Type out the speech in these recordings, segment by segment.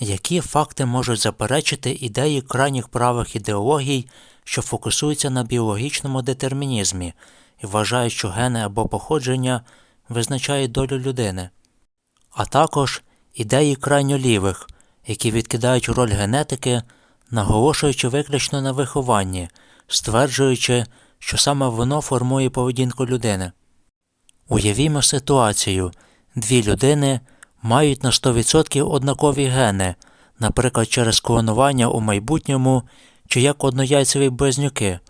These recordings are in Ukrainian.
Які факти можуть заперечити ідеї крайніх правих ідеологій, що фокусуються на біологічному детермінізмі і вважають, що гени або походження визначають долю людини, а також ідеї крайньо лівих, які відкидають роль генетики, наголошуючи виключно на вихованні, стверджуючи, що саме воно формує поведінку людини. Уявімо ситуацію дві людини мають на 100% однакові гени, наприклад, через клонування у майбутньому чи як однояйцеві близнюки.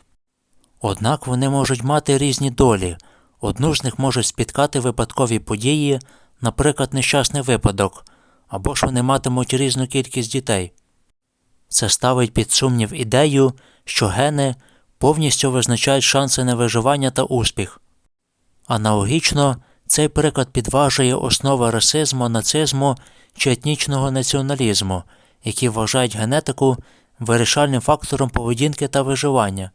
Однак вони можуть мати різні долі, одну з них можуть спіткати випадкові події, наприклад, нещасний випадок, або ж вони матимуть різну кількість дітей. Це ставить під сумнів ідею, що гени повністю визначають шанси на виживання та успіх. Аналогічно, цей приклад підважує основи расизму, нацизму чи етнічного націоналізму, які вважають генетику вирішальним фактором поведінки та виживання.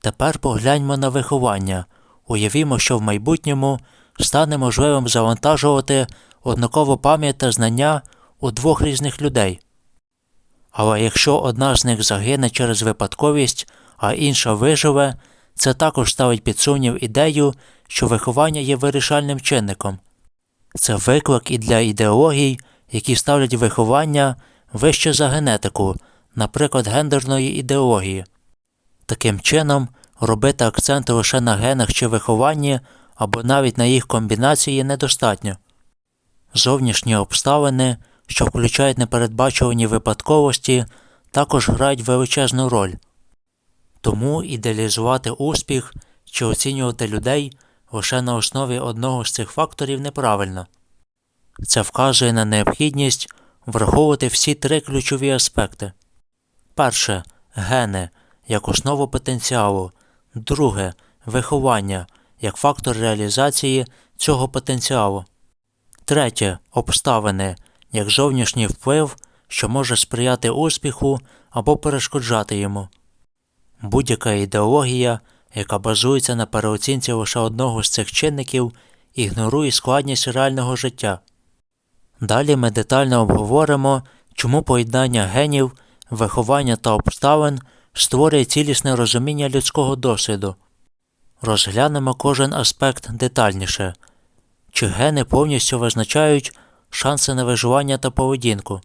Тепер погляньмо на виховання. Уявімо, що в майбутньому стане можливим завантажувати однакову пам'ять та знання у двох різних людей. Але якщо одна з них загине через випадковість, а інша виживе, це також ставить під сумнів ідею, що виховання є вирішальним чинником. Це виклик і для ідеологій, які ставлять виховання вище за генетику, наприклад, гендерної ідеології. Таким чином, робити акценти лише на генах чи вихованні або навіть на їх комбінації недостатньо. Зовнішні обставини, що включають непередбачувані випадковості, також грають величезну роль. Тому ідеалізувати успіх чи оцінювати людей лише на основі одного з цих факторів неправильно. Це вказує на необхідність враховувати всі три ключові аспекти. Перше гени як основу потенціалу, друге виховання як фактор реалізації цього потенціалу, третє обставини як зовнішній вплив, що може сприяти успіху або перешкоджати йому. Будь-яка ідеологія, яка базується на переоцінці лише одного з цих чинників, ігнорує складність реального життя. Далі ми детально обговоримо, чому поєднання генів, виховання та обставин створює цілісне розуміння людського досвіду. Розглянемо кожен аспект детальніше, чи гени повністю визначають шанси на виживання та поведінку.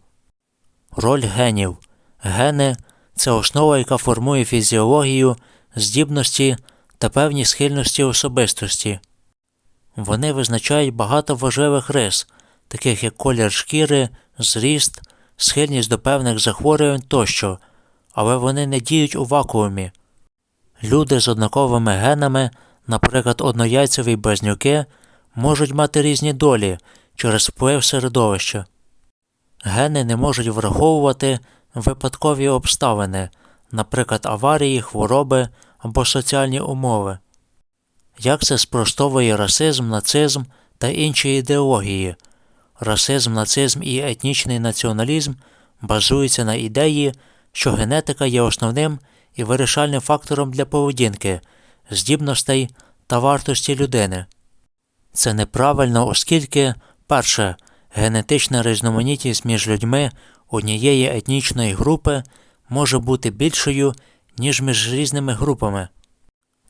Роль генів. Гени це основа, яка формує фізіологію, здібності та певні схильності особистості. Вони визначають багато важливих рис, таких як колір шкіри, зріст, схильність до певних захворювань тощо, але вони не діють у вакуумі. Люди з однаковими генами, наприклад, однояйцеві близнюки, можуть мати різні долі через вплив середовища. Гени не можуть враховувати випадкові обставини, наприклад, аварії, хвороби або соціальні умови. Як це спростовує расизм, нацизм та інші ідеології? Расизм, нацизм і етнічний націоналізм базуються на ідеї, що генетика є основним і вирішальним фактором для поведінки, здібностей та вартості людини. Це неправильно, оскільки, перше, генетична різноманітність між людьми однієї етнічної групи може бути більшою, ніж між різними групами.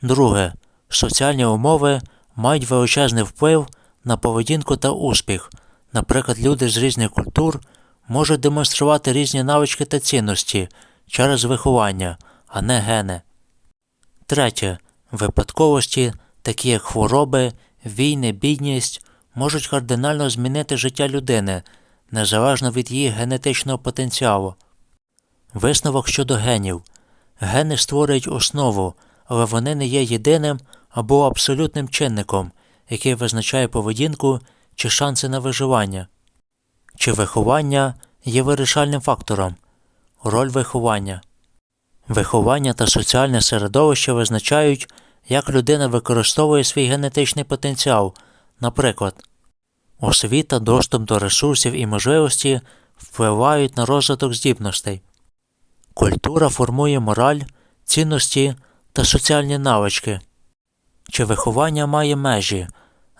Друге, соціальні умови мають величезний вплив на поведінку та успіх. Наприклад, люди з різних культур можуть демонструвати різні навички та цінності через виховання, а не гени. Третє. Випадковості, такі як хвороби, війни, бідність, можуть кардинально змінити життя людини незалежно від її генетичного потенціалу. Висновок щодо генів гени створюють основу, але вони не є єдиним або абсолютним чинником, який визначає поведінку чи шанси на виживання. Чи виховання є вирішальним фактором, роль виховання. Виховання та соціальне середовище визначають, як людина використовує свій генетичний потенціал, наприклад, освіта, доступ до ресурсів і можливості впливають на розвиток здібностей. Культура формує мораль, цінності та соціальні навички. Чи виховання має межі?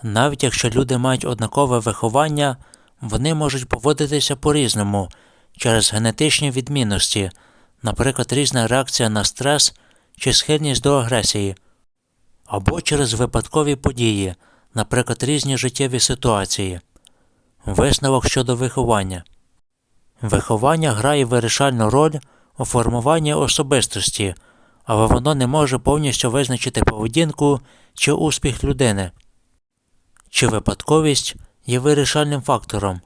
Навіть якщо люди мають однакове виховання, вони можуть поводитися по різному, через генетичні відмінності, наприклад, різна реакція на стрес чи схильність до агресії, або через випадкові події, наприклад, різні життєві ситуації. Висновок щодо виховання. Виховання грає вирішальну роль у формуванні особистості, але воно не може повністю визначити поведінку чи успіх людини. Чи випадковість є вирішальним фактором,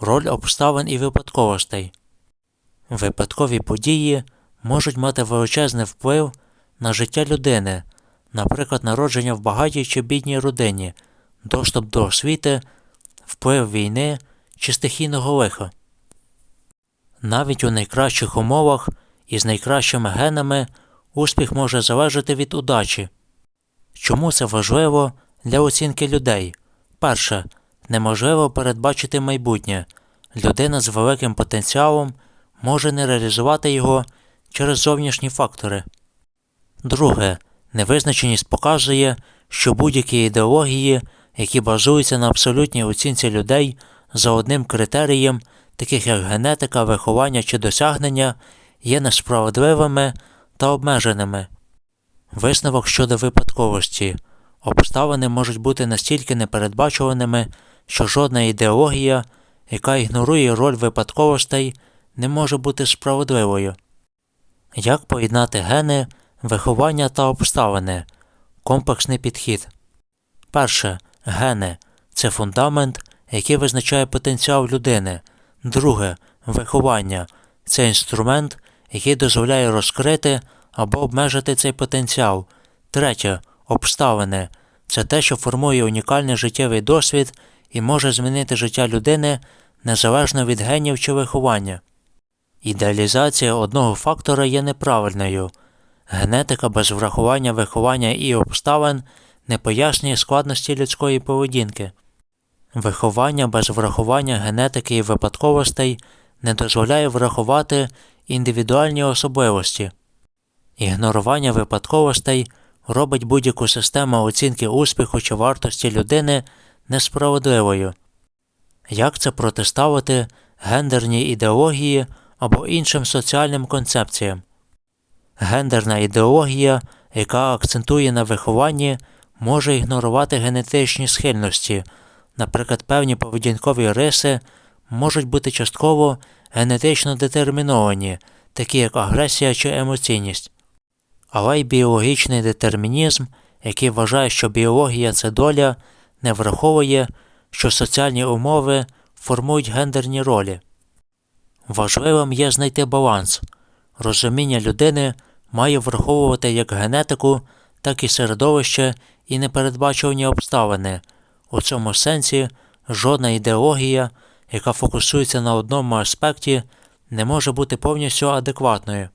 роль обставин і випадковостей. Випадкові події можуть мати величезний вплив на життя людини, наприклад, народження в багатій чи бідній родині, доступ до освіти, вплив війни чи стихійного лиха. Навіть у найкращих умовах і з найкращими генами успіх може залежати від удачі. Чому це важливо для оцінки людей? Перше, неможливо передбачити майбутнє. Людина з великим потенціалом може не реалізувати його через зовнішні фактори. Друге, невизначеність показує, що будь-які ідеології, які базуються на абсолютній оцінці людей за одним критерієм, таких як генетика, виховання чи досягнення, є несправедливими та обмеженими. Висновок щодо випадковості обставини можуть бути настільки непередбачуваними, що жодна ідеологія, яка ігнорує роль випадковостей, не може бути справедливою. Як поєднати гени, виховання та обставини? Комплексний підхід. Перше. Гени це фундамент, який визначає потенціал людини. Друге виховання це інструмент, який дозволяє розкрити або обмежити цей потенціал. Третє обставини це те, що формує унікальний життєвий досвід і може змінити життя людини незалежно від генів чи виховання. Ідеалізація одного фактора є неправильною. Генетика без врахування виховання і обставин не пояснює складності людської поведінки. Виховання без врахування генетики і випадковостей не дозволяє врахувати індивідуальні особливості. Ігнорування випадковостей робить будь-яку систему оцінки успіху чи вартості людини несправедливою. Як це протиставити гендерній ідеології або іншим соціальним концепціям? Гендерна ідеологія, яка акцентує на вихованні, може ігнорувати генетичні схильності, наприклад, певні поведінкові риси можуть бути частково генетично детерміновані, такі як агресія чи емоційність, але й біологічний детермінізм, який вважає, що біологія це доля, не враховує, що соціальні умови формують гендерні ролі. Важливим є знайти баланс. Розуміння людини має враховувати як генетику, так і середовище і непередбачувані обставини. У цьому сенсі жодна ідеологія, яка фокусується на одному аспекті, не може бути повністю адекватною.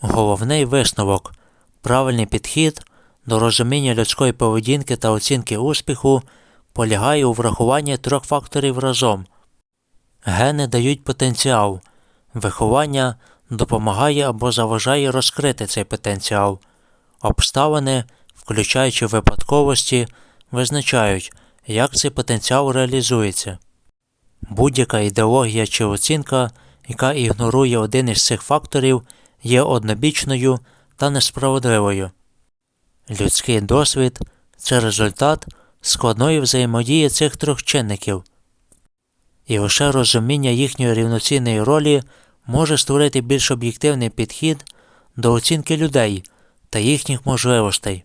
Головний висновок правильний підхід до розуміння людської поведінки та оцінки успіху полягає у врахуванні трьох факторів разом. Гени дають потенціал, виховання допомагає або заважає розкрити цей потенціал, обставини, включаючи випадковості, визначають, як цей потенціал реалізується. Будь-яка ідеологія чи оцінка, яка ігнорує один із цих факторів, є однобічною та несправедливою. Людський досвід це результат складної взаємодії цих трьох чинників, і лише розуміння їхньої рівноцінної ролі може створити більш об'єктивний підхід до оцінки людей та їхніх можливостей.